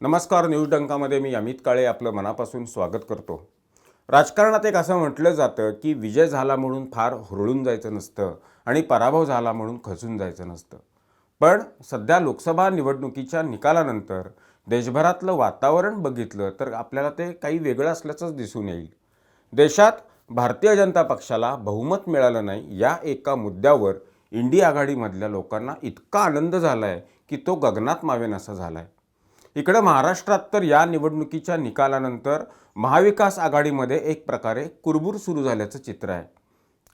नमस्कार न्यूज डंकामध्ये मी अमित काळे आपलं मनापासून स्वागत करतो. राजकारणात एक असं म्हटलं जातं की विजय झाला म्हणून फार हुरळून जायचं नसतं आणि पराभव झाला म्हणून खचून जायचं नसतं. पण सध्या लोकसभा निवडणुकीच्या निकालानंतर देशभरातलं वातावरण बघितलं तर आपल्याला ते काही वेगळं असल्याचंच दिसून येईल. देशात भारतीय जनता पक्षाला बहुमत मिळालं नाही या एका मुद्द्यावर इंडिया आघाडीमधल्या लोकांना इतका आनंद झाला आहे की तो गगनात मावेन असा झाला आहे इकडं महाराष्ट्रात तर या निवडणुकीच्या निकालानंतर महाविकास आघाडीमध्ये एक प्रकारे कुरबूर सुरू झाल्याचं चित्र आहे.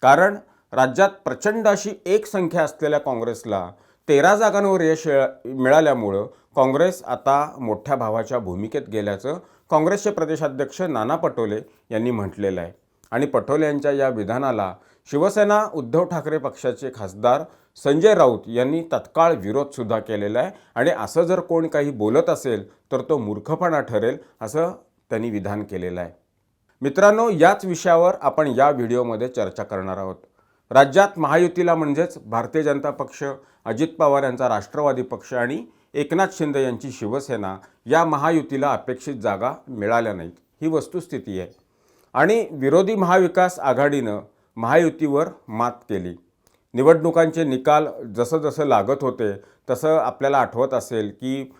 कारण राज्यात प्रचंड अशी एक संख्या असलेल्या काँग्रेसला तेरा जागांवर यश मिळाल्यामुळं काँग्रेस आता मोठ्या भावाच्या भूमिकेत गेल्याचं काँग्रेसचे प्रदेशाध्यक्ष नाना पटोले यांनी म्हटलेलं आहे. आणि पटोले यांच्या या विधानाला शिवसेना उद्धव ठाकरे पक्षाचे खासदार संजय राऊत यांनी तत्काळ विरोधसुद्धा केलेला आहे. आणि असं जर कोण काही बोलत असेल तर तो मूर्खपणा ठरेल असं त्यांनी विधान केलेलं आहे. मित्रांनो याच विषयावर आपण या व्हिडिओमध्ये चर्चा करणार आहोत. राज्यात महायुतीला म्हणजेच भारतीय जनता पक्ष अजित पवार यांचा राष्ट्रवादी पक्ष आणि एकनाथ शिंदे यांची शिवसेना या महायुतीला अपेक्षित जागा मिळाल्या नाहीत. ही वस्तुस्थिती आहे. आणि विरोधी महाविकास आघाडीनं महायुतीवर मात केली. निवडणुकांचे निकाल जसं जसं लागत होते तसं आपल्याला आठवत असेल की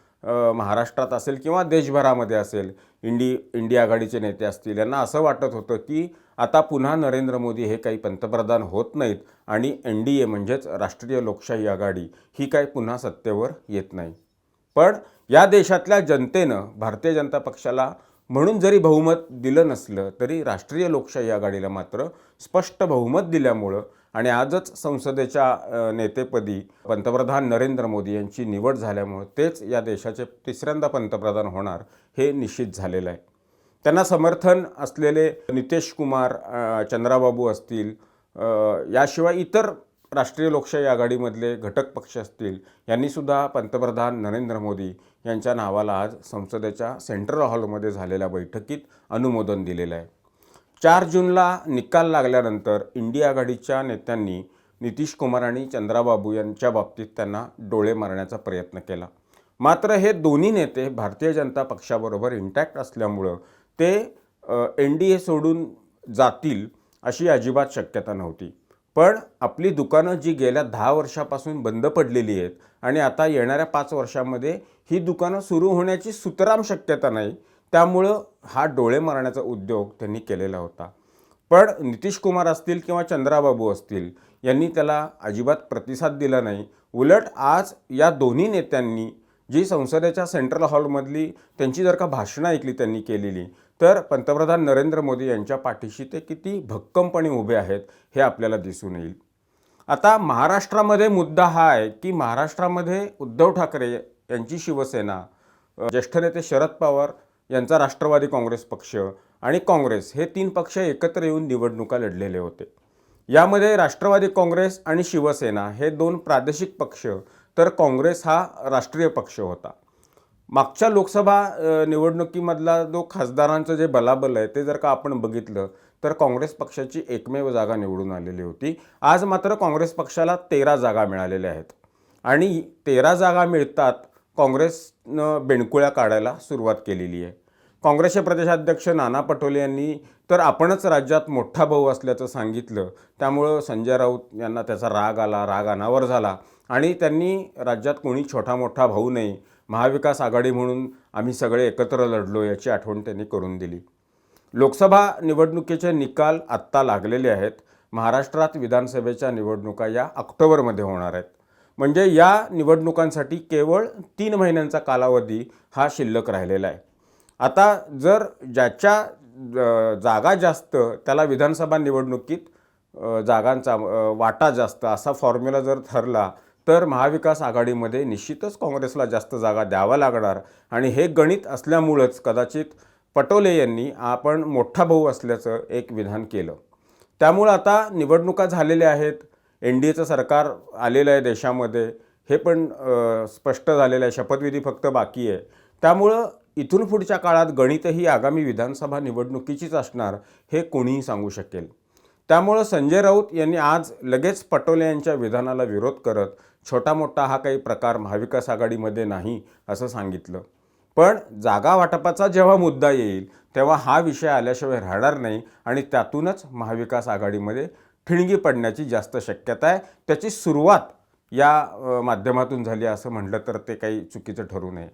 महाराष्ट्रात असेल किंवा देशभरामध्ये असेल इंडी इंडिया आघाडीचे नेते असतील यांना असं वाटत होतं की आता पुन्हा नरेंद्र मोदी हे काही पंतप्रधान होत नाहीत आणि एन डी ए म्हणजेच राष्ट्रीय लोकशाही आघाडी ही काही पुन्हा सत्तेवर येत नाही. पण या देशातल्या जनतेनं भारतीय जनता पक्षाला म्हणून जरी बहुमत दिलं नसलं तरी राष्ट्रीय लोकशाही आघाडीला मात्र स्पष्ट बहुमत दिल्यामुळं आणि आजच संसदेच्या नेतेपदी पंतप्रधान नरेंद्र मोदी यांची निवड झाल्यामुळे तेच या देशाचे तिसऱ्यांदा पंतप्रधान होणार हे निश्चित झालेलं आहे. त्यांना समर्थन असलेले नितेश कुमार चंद्राबाबू असतील याशिवाय इतर राष्ट्रीय लोकशाही आघाडीमधले घटक पक्ष असतील यांनीसुद्धा पंतप्रधान नरेंद्र मोदी यांच्या नावाला आज संसदेच्या सेंट्रल हॉलमध्ये झालेल्या बैठकीत अनुमोदन दिलेलं आहे. चार जूनला निकाल लागल्यानंतर इंडिया आघाडीच्या नेत्यांनी नितीश कुमार आणि चंद्राबाबू यांच्या बाबतीत त्यांना डोळे मारण्याचा प्रयत्न केला. मात्र हे दोन्ही नेते भारतीय जनता पक्षाबरोबर इंटॅक्ट असल्यामुळं ते एन डी ए सोडून जातील अशी अजिबात शक्यता नव्हती. पण आपली दुकानं जी गेल्या दहा वर्षापासून बंद पडलेली आहेत आणि आता येणाऱ्या पाच वर्षामध्ये ही दुकानं सुरू होण्याची सुतराम शक्यता नाही त्यामुळं हा डोळे मारण्याचा उद्योग त्यांनी केलेला होता. पण नितीश कुमार असतील किंवा चंद्राबाबू असतील यांनी त्याला अजिबात प्रतिसाद दिला नाही. उलट आज या दोन्ही नेत्यांनी जी संसदेच्या सेंट्रल हॉलमधली त्यांची जर का भाषणं ऐकली त्यांनी केलेली तर पंतप्रधान नरेंद्र मोदी यांच्या पाठीशी ते किती भक्कमपणे उभे आहेत हे आपल्याला दिसून येईल. आता महाराष्ट्रामध्ये मुद्दा हा आहे की महाराष्ट्रामध्ये उद्धव ठाकरे यांची शिवसेना ज्येष्ठ नेते शरद पवार यांचा राष्ट्रवादी काँग्रेस पक्ष आणि काँग्रेस हे तीन पक्ष एकत्र येऊन निवडणुका लढलेले होते. यामध्ये राष्ट्रवादी काँग्रेस आणि शिवसेना हे दोन प्रादेशिक पक्ष तर काँग्रेस हा राष्ट्रीय पक्ष होता. मागच्या लोकसभा निवडणुकीमधला जो खासदारांचं जे बलाबल आहे ते जर का आपण बघितलं तर काँग्रेस पक्षाची एकमेव जागा निवडून आलेली होती. आज मात्र काँग्रेस पक्षाला तेरा जागा मिळालेल्या आहेत. आणि तेरा जागा मिळतात काँग्रेसनं बेणकुळ्या काढायला सुरुवात केलेली आहे. काँग्रेसचे प्रदेशाध्यक्ष नाना पटोले यांनी तर आपणच राज्यात मोठा भाऊ असल्याचं सांगितलं. त्यामुळं संजय राऊत यांना त्याचा राग आला राग अनावर झाला. आणि त्यांनी राज्यात कोणी छोटा मोठा भाऊ नाही. महाविकास आघाडी म्हणून आम्ही सगळे एकत्र लढलो याची आठवण त्यांनी करून दिली. लोकसभा निवडणुकीचे निकाल आत्ता लागलेले आहेत. महाराष्ट्रात विधानसभेच्या निवडणुका या ऑक्टोबरमध्ये होणार आहेत. म्हणजे या निवडणुकांसाठी केवळ तीन महिन्यांचा कालावधी हा शिल्लक राहिलेला आहे. आता जर ज्याच्या जागा जास्त त्याला विधानसभा निवडणुकीत जागांचा वाटा जास्त असा फॉर्म्युला जर ठरला तर महाविकास आघाडीमध्ये निश्चितच काँग्रेसला जास्त जागा द्यावा लागणार. आणि हे गणित असल्यामुळंच कदाचित पटोले यांनी आपण मोठा भाऊ असल्याचं एक विधान केलं. त्यामुळं आता निवडणुका झालेल्या आहेत. एन डी एचं सरकार आलेलं आहे देशामध्ये हे पण स्पष्ट झालेलं आहे. शपथविधी फक्त बाकी आहे. त्यामुळं इथून पुढच्या काळात गणितही आगामी विधानसभा निवडणुकीचीच असणार हे कोणीही सांगू शकेल. त्यामुळं संजय राऊत यांनी आज लगेच पटोले यांच्या विधानाला विरोध करत छोटा मोठा हा काही प्रकार महाविकास आघाडीमध्ये नाही असं सांगितलं. पण जागा वाटपाचा जेव्हा मुद्दा येईल तेव्हा हा विषय आल्याशिवाय राहणार नाही आणि त्यातूनच महाविकास आघाडीमध्ये ठिणगी पडण्याची जास्त शक्यता आहे. त्याची सुरुवात या माध्यमातून झाली असं म्हटलं तर ते काही चुकीचं ठरू नये.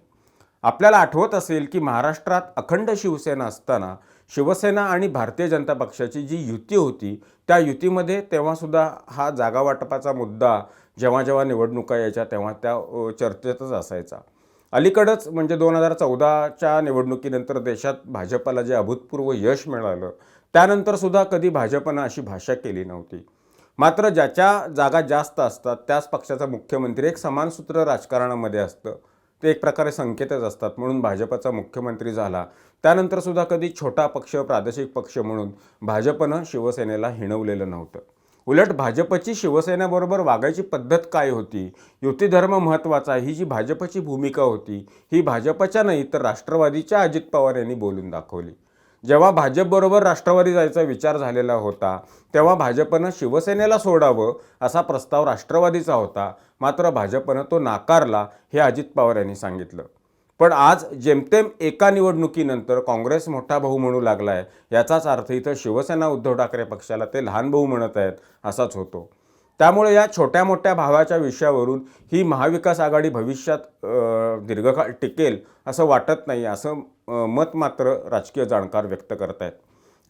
आपल्याला आठवत असेल की महाराष्ट्रात अखंड शिवसेना असताना शिवसेना आणि भारतीय जनता पक्षाची जी युती होती त्या युतीमध्ये तेव्हासुद्धा हा जागा वाटपाचा मुद्दा जेव्हा जेव्हा निवडणुका यायच्या तेव्हा त्या चर्चेतच असायचा. अलीकडंच म्हणजे दोन हजार चौदाच्या निवडणुकीनंतर देशात भाजपला जे अभूतपूर्व यश मिळालं त्यानंतर सुद्धा कधी भाजपनं अशी भाषा केली नव्हती. मात्र ज्याच्या जागा जास्त असतात त्याच पक्षाचा मुख्यमंत्री एक समान सूत्र राजकारणामध्ये असतं. ते एक प्रकारे संकेतच असतात. म्हणून भाजपचा मुख्यमंत्री झाला. त्यानंतर सुद्धा कधी छोटा पक्ष प्रादेशिक पक्ष म्हणून भाजपनं शिवसेनेला हिणवलेलं नव्हतं. उलट भाजपची शिवसेनेबरोबर वागायची पद्धत काय होती? युतीधर्म महत्त्वाचा ही जी भाजपची भूमिका होती ही भाजपच्या नाही तर राष्ट्रवादीच्या अजित पवार यांनी बोलून दाखवली. जेव्हा भाजपबरोबर राष्ट्रवादी जायचा विचार झालेला होता तेव्हा भाजपनं शिवसेनेला सोडावं असा प्रस्ताव राष्ट्रवादीचा होता. मात्र भाजपनं तो नाकारला हे अजित पवार यांनी सांगितलं. पण आज जेमतेम एका निवडणुकीनंतर काँग्रेस मोठा भाऊ म्हणू लागला आहे याचाच अर्थ इथं शिवसेना उद्धव ठाकरे पक्षाला ते लहान भाऊ म्हणत आहेत असाच होतो. त्यामुळे या छोट्या मोठ्या भावाच्या विषयावरून ही महाविकास आघाडी भविष्यात दीर्घकाळ टिकेल असं वाटत नाही असं मत मात्र राजकीय जाणकार व्यक्त करत आहेत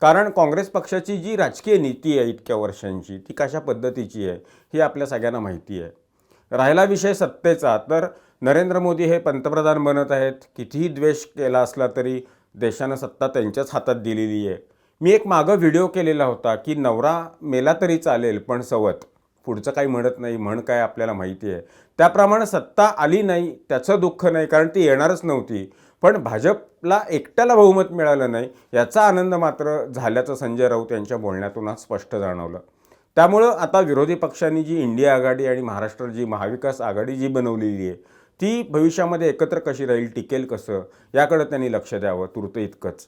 कारण काँग्रेस पक्षाची जी राजकीय नीती आहे इतक्या वर्षांची ती कशा पद्धतीची आहे ही आपल्या सगळ्यांना माहिती आहे. राहिला विषय सत्तेचा तर नरेंद्र मोदी हे पंतप्रधान बनत आहेत. कितीही द्वेष केला असला तरी देशानं सत्ता त्यांच्याच हातात दिलेली आहे. मी एक मागं व्हिडिओ केलेला होता की नवरा मेला तरी चालेल पण सवत. पुढचं काही म्हणत नाही म्हण काय आपल्याला माहिती आहे. त्याप्रमाणे सत्ता आली नाही त्याचं दुःख नाही कारण ती येणारच नव्हती. पण भाजपला एकट्याला बहुमत मिळालं नाही याचा आनंद मात्र झाल्याचं संजय राऊत यांच्या बोलण्यातून आज स्पष्ट जाणवलं. त्यामुळं आता विरोधी पक्षांनी जी इंडिया आघाडी आणि महाराष्ट्र जी महाविकास आघाडी जी बनवलेली आहे ती भविष्यामध्ये एकत्र कशी राहील टिकेल कसं याकडं त्यांनी लक्ष द्यावं तुर्त इतकंच.